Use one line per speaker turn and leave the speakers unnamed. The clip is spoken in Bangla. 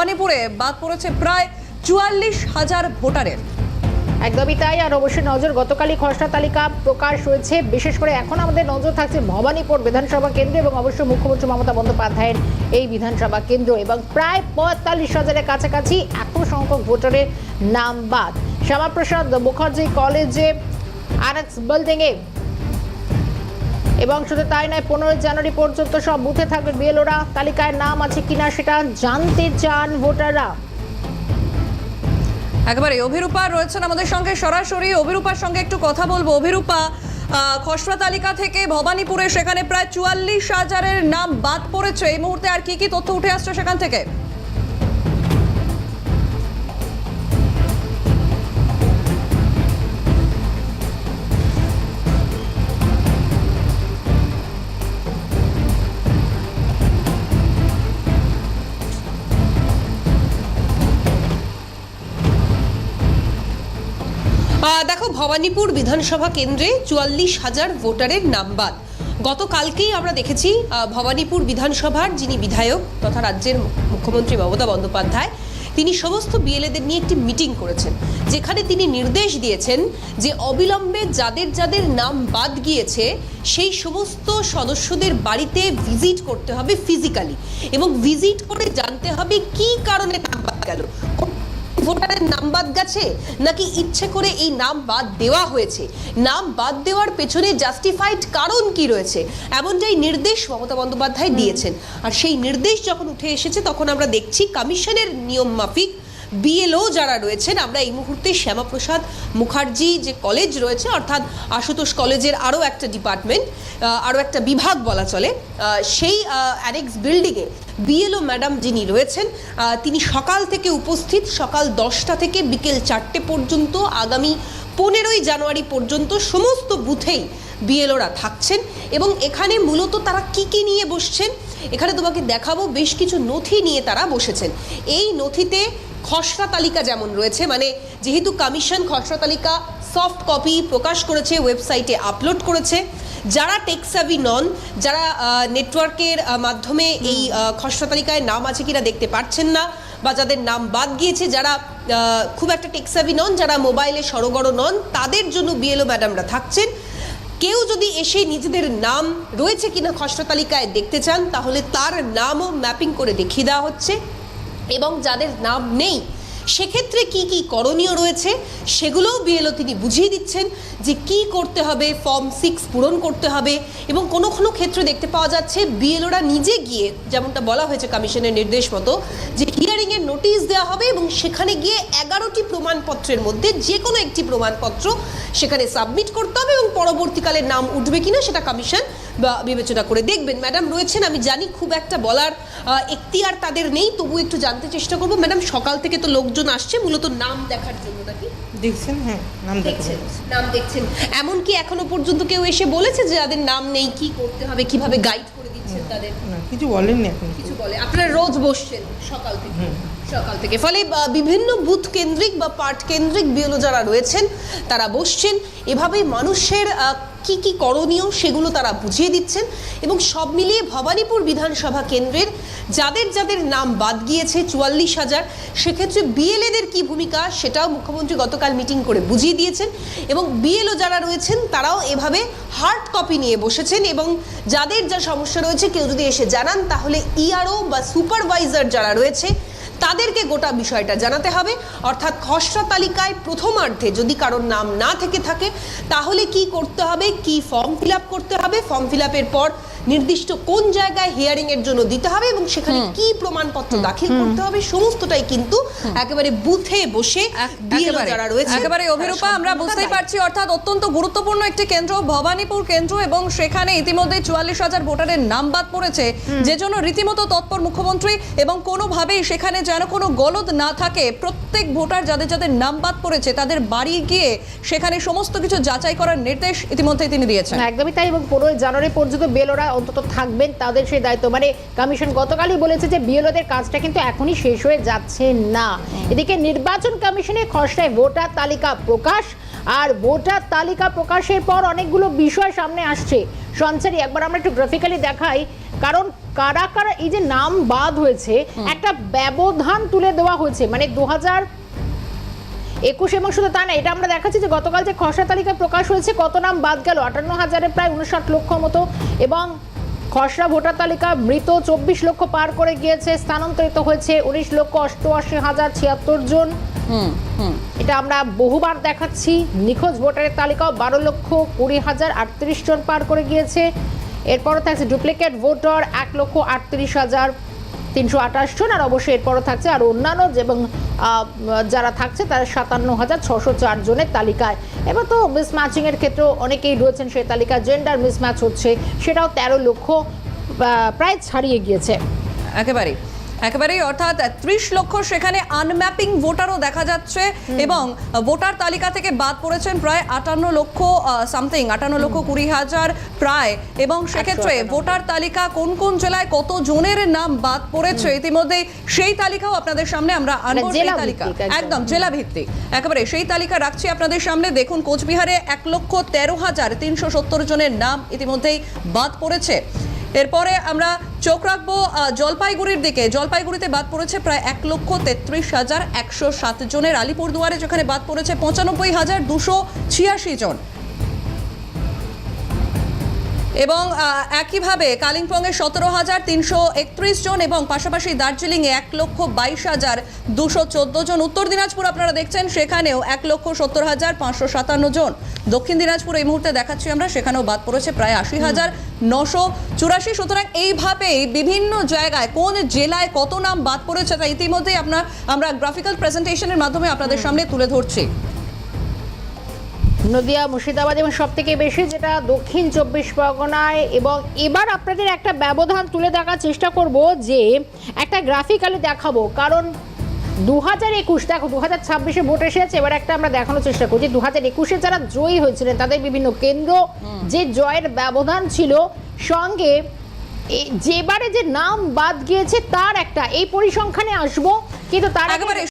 মণিপুরে বাদ পড়েছে প্রায় চুয়াল্লিশ হাজার ভোটারের।
একদমই তাই, আর অবশ্যই নজর, গতকালই খসড়া তালিকা প্রকাশ হয়েছে। বিশেষ করে এখন আমাদের নজর থাকছে ভবানীপুর বিধানসভা কেন্দ্র এবং অবশ্যই মুখ্যমন্ত্রী মমতা বন্দ্যোপাধ্যায়ের এই বিধানসভা কেন্দ্র এবং প্রায় পঁয়তাল্লিশ হাজারের কাছাকাছি এত সংখ্যক ভোটারের নাম বাদ। শ্যামাপ্রসাদ মুখার্জি কলেজে আরেক্স বিল্ডিংয়ে এবং শুধু তাই নয়, পনেরোই জানুয়ারি পর্যন্ত সব বুথে থাকবে বিএলওরা। তালিকায় নাম আছে কিনা সেটা জানতে চান ভোটাররা।
একেবারে, অভিরূপা রয়েছেন আমাদের সঙ্গে সরাসরি। অভিরূপার সঙ্গে একটু কথা বলব। অভিরূপা খসড়া তালিকা থেকে ভবানীপুরে সেখানে প্রায় চুয়াল্লিশ হাজারের নাম বাদ পড়েছে। এই মুহূর্তে আর কি কি তথ্য উঠে আসছে সেখান থেকে?
ভবানীপুর বিধানসভা কেন্দ্রে চুয়াল্লিশ হাজার ভোটারের নাম বাদ। গতকালকেই আমরা দেখেছি ভবানীপুর বিধানসভার যিনি বিধায়ক তথা রাজ্যের মুখ্যমন্ত্রী মমতা বন্দ্যোপাধ্যায়, তিনি সমস্ত বিএলএদের নিয়ে একটি মিটিং করেছেন, যেখানে তিনি নির্দেশ দিয়েছেন যে অবিলম্বে যাদের যাদের নাম বাদ গিয়েছে, সেই সমস্ত সদস্যদের বাড়িতে ভিজিট করতে হবে ফিজিক্যালি এবং ভিজিট করে জানতে হবে কি কারণে নাম বাদ গেল। ভোটারের নাম বাদ গেছে নাকি ইচ্ছে করে এই নাম বাদ দেওয়া হয়েছে? নাম বাদ দেওয়ার পেছনে জাস্টিফাইড কারণ কি রয়েছে? এমনটাই নির্দেশ মমতা বন্দ্যোপাধ্যায় দিয়েছেন। আর সেই নির্দেশ যখন উঠে এসেছে, তখন আমরা দেখছি কমিশনের নিয়ম মাফিক বিএলও যারা রয়েছেন, আমরা এই মুহূর্তে শ্যামাপ্রসাদ মুখার্জি যে কলেজ রয়েছে, অর্থাৎ আশুতোষ কলেজের আরও একটা ডিপার্টমেন্ট আরও একটা বিভাগ বলা চলে সেই অ্যানেক্স বিল্ডিংয়ে বিএলও ম্যাডাম যিনি রয়েছেন তিনি সকাল থেকে উপস্থিত, সকাল দশটা থেকে বিকেল চারটে পর্যন্ত, আগামী পনেরোই জানুয়ারি পর্যন্ত সমস্ত বুথেই বিএলওরা থাকছেন এবং এখানে মূলত তারা কি কি নিয়ে বসছেন, এখানে তোমাকে দেখাবো, বেশ কিছু নথি নিয়ে তারা বসেছেন। এই নথিতে খসড়া তালিকা যেমন রয়েছে মানে যেহেতু কমিশন খসড়া তালিকা সফট কপি প্রকাশ করেছে, ওয়েবসাইটে আপলোড করেছে, যারা টেকসাভি নন, যারা নেটওয়ার্কের মাধ্যমে এই খসড়া তালিকায় নাম আছে কিনা দেখতে পাচ্ছেন না, বা যাদের নাম বাদ গিয়েছে, যারা খুব একটা টেকসাভি নন, যারা মোবাইলে সড়গড় নন, তাদের জন্য বিএলও ম্যাডামরা থাকছেন। কেউ যদি এসে নিজেদের নাম রয়েছে কিনা খসড়া তালিকায় দেখতে চান, তাহলে তার নামও ম্যাপিং করে দেখিয়ে দেওয়া হচ্ছে। এবং যাদের নাম নেই, সেক্ষেত্রে কি কি করণীয় রয়েছে সেগুলোও বিএলও তিনি বুঝিয়ে দিচ্ছেন যে কি করতে হবে ফর্ম সিক্স পূরণ করতে হবে এবং কোনো কোনো ক্ষেত্রে দেখতে পাওয়া যাচ্ছে বিএলওরা নিজে গিয়ে যেমনটা বলা হয়েছে কমিশনের নির্দেশ মতো যে হিয়ারিংয়ের নোটিশ দেওয়া হবে এবং সেখানে গিয়ে এগারোটি প্রমাণপত্রের মধ্যে যে কোনো একটি প্রমাণপত্র সেখানে সাবমিট করতে হবে এবং পরবর্তীকালে নাম উঠবে কিনা সেটা কমিশন বিবেচনা করে দেখবেন। ম্যাডাম রয়েছেন আমি জানি খুব একটা বলার একটি এখতিয়ার তাদের নেই তবু একটু জানতে চেষ্টা করব। ম্যাডাম সকাল থেকে তো লোকজন আসছে মূলত নাম দেখার জন্য নাকি?
দেখছেন হ্যাঁ নাম
দেখছেন নাম দেখছেন। এমনকি এখনও পর্যন্ত কেউ এসে বলেছে যে যাদের নাম নেই কি করতে হবে কীভাবে গাইড করে দিচ্ছেন তাদের
না কিছু বলেননি এখন।
কিছু বলে। আপনারা রোজ বসছেন সকাল থেকে। সকাল থেকে। ফলে বিভিন্ন বুথ কেন্দ্রিক বা পার্ট কেন্দ্রিক বিএলও যারা রয়েছেন তারা বসছেন। এভাবে মানুষের কি কি করণীয় সেগুলো তারা বুঝিয়ে দিচ্ছেন এবং সব মিলিয়ে ভবানীপুর বিধানসভা কেন্দ্রের যাদের যাদের নাম বাদ গিয়েছে চুয়াল্লিশ হাজার সেক্ষেত্রে বিএলএদের কি ভূমিকা সেটাও মুখ্যমন্ত্রী গতকাল মিটিং করে বুঝিয়ে দিয়েছেন এবং বিএলও যারা রয়েছেন তারাও এভাবে হার্ড কপি নিয়ে বসেছেন এবং যাদের যা সমস্যা রয়েছে কেউ যদি এসে জানান তাহলে ইআরও বা সুপারভাইজার যারা রয়েছে তাদেরকে গোটা বিষয়টা জানাতে হবে। অর্থাৎ খসড়া তালিকায় প্রথমার্ধে যদি কারোর নাম না থেকে থাকে তাহলে কি করতে হবে? কি ফর্ম ফিল করতে হবে? ফর্ম ফিল পর নির্দিষ্ট কোন জায়গায় হিয়ারিং এর জন্য দিতে হবে এবং সেখানে কি প্রমাণপত্র দাখিল করতে হবে সমস্তটাই কিন্তু একেবারে বুথে বসে যারা রয়েছে
একেবারে অভিরূপা আমরা বুঝতেই পারছি অর্থাৎ অত্যন্ত গুরুত্বপূর্ণ একটি কেন্দ্র ভবানীপুর কেন্দ্র এবং সেখানে ইতিমধ্যে চুয়াল্লিশ হাজার ভোটারের নাম বাদ পড়েছে। যে জন্য রীতিমতো তৎপর মুখ্যমন্ত্রী এবং কোনোভাবেই সেখানে যেন কোনো গলদ না থাকে, প্রত্যেক ভোটার যাদের যাদের নাম বাদ পড়েছে, তাদের বাড়ি গিয়ে সেখানে সমস্ত কিছু যাচাই করার নির্দেশ ইতিমধ্যে তিনি দিয়েছেন।
একদমই তাই এবং পনেরোই জানুয়ারি পর্যন্ত বিএলওরা অন্তত থাকবেন তাদের সেই দায়িত্ব। মানে কমিশন গতকালই বলেছে যে বিএলওদের কাজটা কিন্তু এখনই শেষ হয়ে যাচ্ছে না। এদিকে নির্বাচন কমিশনের খসড়ায় ভোটার তালিকা প্রকাশ আর ভোটার তালিকা প্রকাশের পর অনেকগুলো বিষয় সামনে আসছে। সঞ্চারী, একবার আমরা একটু গ্রাফিক্যালি দেখাই। কারণ কারা কারা এই যে নাম বাদ হয়েছে একটা ব্যবধান তুলে দেওয়া হয়েছে। মানে দু হাজার একুশ এবং শুধু তা না এটা আমরা দেখাচ্ছি যে গতকাল যে খসড়া তালিকা প্রকাশ হয়েছে কত নাম বাদ গেল? আটান্ন হাজারে প্রায় উনষাট লক্ষ মতো এবং খসড়া ভোটার তালিকা মৃত চব্বিশ লক্ষ পার করে গিয়েছে স্থানান্তরিত হয়েছে উনিশ লক্ষ অষ্টআশি হাজার ছিয়াত্তর জন।
হুম হুম।
এটা আমরা বহুবার দেখাচ্ছি নিখোঁজ ভোটারের তালিকাও বারো লক্ষ কুড়ি হাজার আটত্রিশ জন পার করে গিয়েছে। এরপরও থাকছে ডুপ্লিকেট ভোটার এক লক্ষ আটত্রিশ হাজার তিনশো আঠাশ জন, আর অবশ্যই এরপরও থাকছে আর অন্যান্য এবং যারা থাকছে তারা সাতান্ন হাজার ছশো চার জনের তালিকায়। এবার তো মিসম্যাচিংয়ের ক্ষেত্রেও অনেকেই রয়েছেন সেই তালিকায়। জেন্ডার মিসম্যাচ হচ্ছে, সেটাও তেরো লক্ষ প্রায় ছাড়িয়ে গিয়েছে।
একেবারেই। একেবারেই অর্থাৎ ত্রিশ লক্ষ সেখানে আনম্যাপিং ভোটারও দেখা যাচ্ছে এবং ভোটার তালিকা থেকে বাদ পড়েছেন প্রায় আটান্ন লক্ষ সামথিং আটান্ন লক্ষ কুড়ি হাজার প্রায়। এবং সেক্ষেত্রে ভোটার তালিকা কোন কোন জেলায় কত জনের নাম বাদ পড়েছে ইতিমধ্যে সেই তালিকাও আপনাদের সামনে আমরা আনব সেই তালিকা।
একদম।
একদম জেলা ভিত্তিক। একেবারে সেই তালিকা রাখছি আপনাদের সামনে। দেখুন কোচবিহারে এক লক্ষ তেরো হাজার তিনশো সত্তর জনের নাম ইতিমধ্যেই বাদ পড়েছে। এরপরে আমরা চোখ রাখব জলপাইগুড়ির দিকে। জলপাইগুড়িতে বাদ পড়েছে প্রায় এক লক্ষ তেত্রিশ হাজার একশো সাত জনের। আলিপুরদুয়ারে যেখানে বাদ পড়েছে পঁচানব্বই হাজার দুশো ছিয়াশি জন। এবং একইভাবে কালিম্পংয়ে সতেরো হাজার তিনশো একত্রিশ জন এবং পাশাপাশি দার্জিলিংয়ে এক লক্ষ বাইশ হাজার দুশো চোদ্দ জন। উত্তর দিনাজপুর আপনারা দেখছেন সেখানেও এক লক্ষ সত্তর হাজার পাঁচশো সাতান্ন জন। দক্ষিণ দিনাজপুর এই মুহূর্তে দেখাচ্ছি আমরা সেখানেও বাদ পড়েছে প্রায় আশি হাজার নশো চুরাশি। সুতরাং এইভাবেই বিভিন্ন জায়গায় কোন জেলায় কত নাম বাদ পড়েছে তা ইতিমধ্যেই আপনার আমরা গ্রাফিক্যাল প্রেজেন্টেশনের মাধ্যমে আপনাদের সামনে তুলে ধরছি।
নদিয়া মুর্শিদাবাদ এবং সব থেকে বেশি যেটা দক্ষিণ চব্বিশ পরগনায়। এবং এবার আপনাদের একটা ব্যবধান তুলে দেখার চেষ্টা করব যে একটা গ্রাফিক্যালি দেখাবো। কারণ দু হাজার একুশ দেখো দু হাজার ছাব্বিশে ভোট এসেছে এবার একটা আমরা দেখানোর চেষ্টা করছি। দু হাজার একুশে যারা জয়ী হয়েছিলেন তাদের বিভিন্ন কেন্দ্র যে জয়ের ব্যবধান ছিল সঙ্গে যেবারে যে নাম বাদ গিয়েছে তার একটা। এই পরিসংখ্যানে আসব কিন্তু তার